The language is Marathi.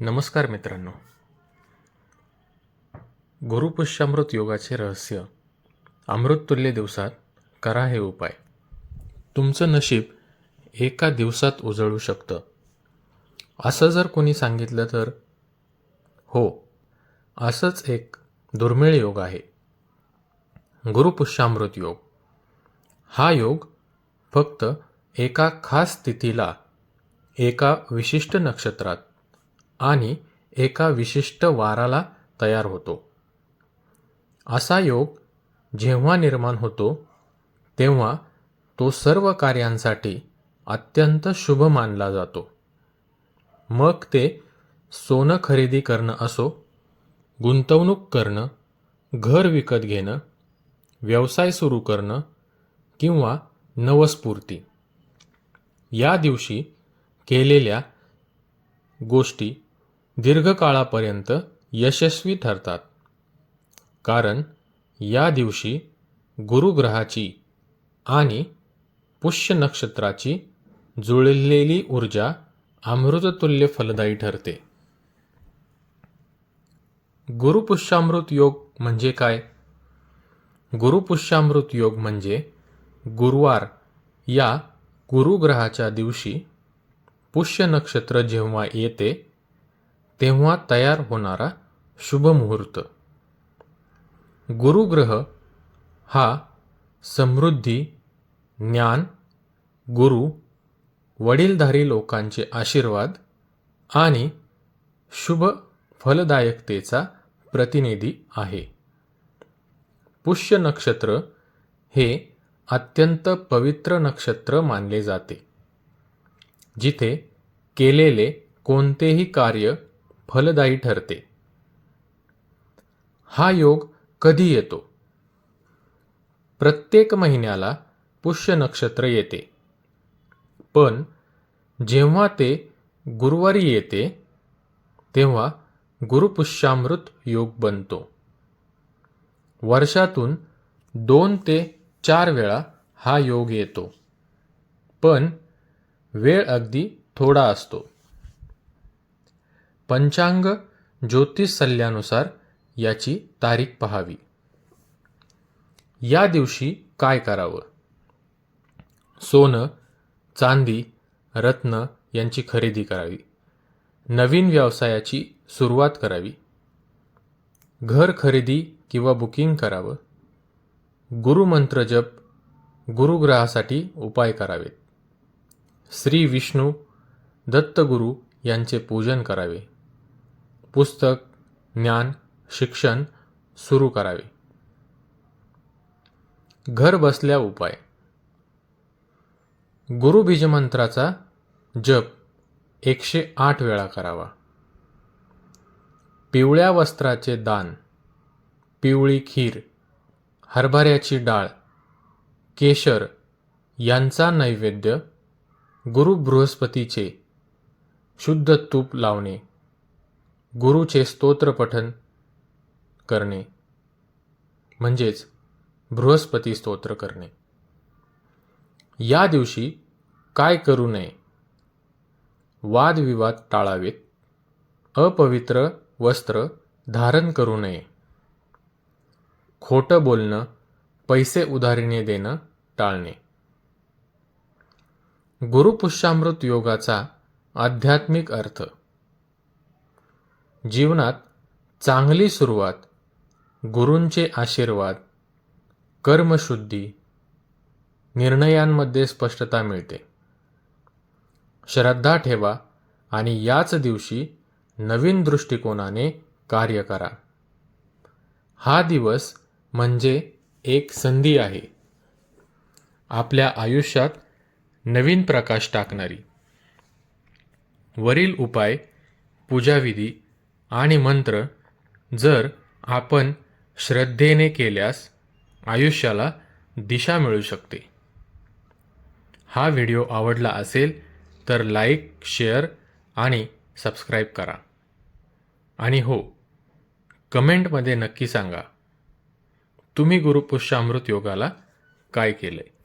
नमस्कार मित्रांनो. गुरुपुष्यामृत योगाचे रहस्य. अमृततुल्य दिवसात करा हे उपाय. तुमचं नशीब एका दिवसात उजळू शकतं. असं जर कोणी सांगितलं तर हो असंच एक दुर्मिळ योग आहे. गुरुपुष्यामृत योग. हा योग फक्त एका खास तिथीला एका विशिष्ट नक्षत्रात आणि एका विशिष्ट वाराला तयार होतो. असा योग जेव्हा निर्माण होतो तेव्हा तो सर्व कार्यांसाठी अत्यंत शुभ मानला जातो. मग ते सोनं खरेदी करणं असो गुंतवणूक करणं घर विकत घेणं व्यवसाय सुरू करणं किंवा नवस्फूर्ती. या दिवशी केलेल्या गोष्टी दीर्घकाळापर्यंत यशस्वी ठरतात. कारण या दिवशी गुरुग्रहाची आणि पुष्य नक्षत्राची जुळलेली ऊर्जा अमृततुल्य फलदायी ठरते. गुरुपुष्यामृत योग म्हणजे काय? गुरुपुष्यामृत योग म्हणजे गुरुवार या गुरुग्रहाच्या दिवशी पुष्य नक्षत्र जेव्हा येते तेव्हा तयार होणारा शुभ मुहूर्त. गुरुग्रह हा समृद्धी ज्ञान गुरु वडीलधारी लोकांचे आशीर्वाद आणि शुभ फलदायकतेचा प्रतिनिधी आहे. पुष्य नक्षत्र हे अत्यंत पवित्र नक्षत्र मानले जाते जिथे केलेले कोणतेही कार्य फलदायी ठरते. हा योग कधी येतो? प्रत्येक महिन्याला पुष्य नक्षत्र येते. पण जेव्हा ते गुरुवारी येते तेव्हा गुरुपुष्यामृत योग बनतो. वर्षातून दोन ते चार वेळा हा योग येतो. पण वेळ अगदी थोडा असतो. पंचांग ज्योतिष सल्ल्यानुसार याची तारीख पहावी. या दिवशी काय करावं? सोनं चांदी रत्न यांची खरेदी करावी. नवीन व्यवसायाची सुरुवात करावी. घर खरेदी किंवा बुकिंग करावं. गुरुमंत्र जप गुरुग्रहासाठी उपाय करावेत. श्री विष्णू दत्तगुरू यांचे पूजन करावे. पुस्तक ज्ञान शिक्षण सुरू करावे. घर बसल्या उपाय. गुरुबीजमंत्राचा जप एकशे आठ वेळा करावा. पिवळ्या वस्त्राचे दान पिवळी खीर हरभऱ्याची डाळ केशर यांचा नैवेद्य गुरु बृहस्पतीचे शुद्ध तूप लावणे. गुरुचे स्तोत्र पठन करणे. म्हणजेच बृहस्पती स्तोत्र करणे. या दिवशी काय करू नये? वादविवाद टाळावेत. अपवित्र वस्त्र धारण करू नये. खोटं बोलणं पैसे उधारीने देणं टाळणे. गुरुपुष्यामृत योगाचा आध्यात्मिक अर्थ जीवनात चांगली सुरुवात गुरूंचे आशीर्वाद कर्मशुद्धी निर्णयांमध्ये स्पष्टता मिळते. श्रद्धा ठेवा आणि याच दिवशी नवीन दृष्टिकोनाने कार्य करा. हा दिवस म्हणजे एक संधी आहे. आपल्या आयुष्यात नवीन प्रकाश टाकणारी. वरील उपाय पूजाविधी आणि मंत्र जर आपण श्रद्धेने केल्यास आयुष्याला दिशा मिळू शकते. हा व्हिडिओ आवडला असेल तर लाईक शेअर आणि सबस्क्राईब करा. आणि हो कमेंटमध्ये नक्की सांगा तुम्ही गुरुपुष्यामृत योगाला काय केलंय?